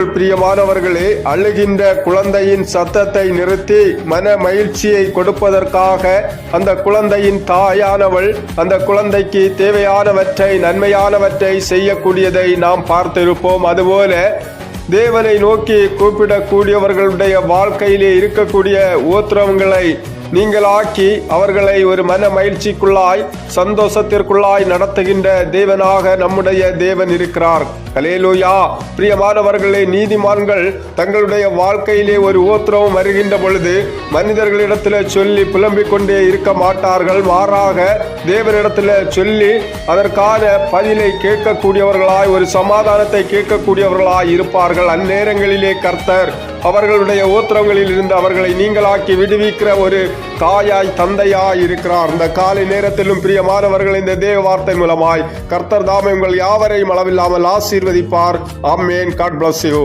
பிரியமானவர்களே அழுகின்ற குழந்தையின் சத்தத்தை நிறுத்தி மன மகிழ்ச்சியை கொடுப்பதற்காக அந்த குழந்தையின் தாயானவள் அந்த குழந்தைக்கு தேவையானவற்றை நன்மையானவற்றை செய்யக்கூடியதை நாம் பார்த்திருப்போம். அதுபோல தேவனை நோக்கி கூப்பிடக்கூடியவர்களுடைய வாழ்க்கையிலே இருக்கக்கூடிய ஓத்திரவங்களை நீங்கள் நீங்களாக்கி அவர்களை ஒரு மன மகிழ்ச்சிக்குள்ளாய் சந்தோஷத்திற்குள்ளாய் நடத்துகின்ற தேவனாக நம்முடைய தேவன் இருக்கிறார். கலேலூயா பிரியமானவர்களே நீதிமான்கள் தங்களுடைய வாழ்க்கையிலே ஒரு ஓத்திரவும் வருகின்ற பொழுது மனிதர்களிடத்தில் சொல்லி புலம்பிக் கொண்டே இருக்க மாட்டார்கள். மாறாக தேவனிடத்தில் சொல்லி அதற்கான பதிலை கேட்கக்கூடியவர்களாய் ஒரு சமாதானத்தை கேட்கக்கூடியவர்களாய் இருப்பார்கள். அந்நேரங்களிலே கர்த்தர் அவர்களுடைய ஓத்திரங்களில் இருந்து அவர்களை நீங்களாக்கி விடுவிக்கிற ஒரு தாயாய் தந்தையாய் இருக்கிறார் இந்த காலை நேரத்திலும் பிரியமானவர்கள் இந்த தேவ வார்த்தை மூலமாய் கர்த்தர் தாமே உங்கள் யாவரையும் அளவில்லாமல் ஆசீர்வதிப்பார். Amen God bless you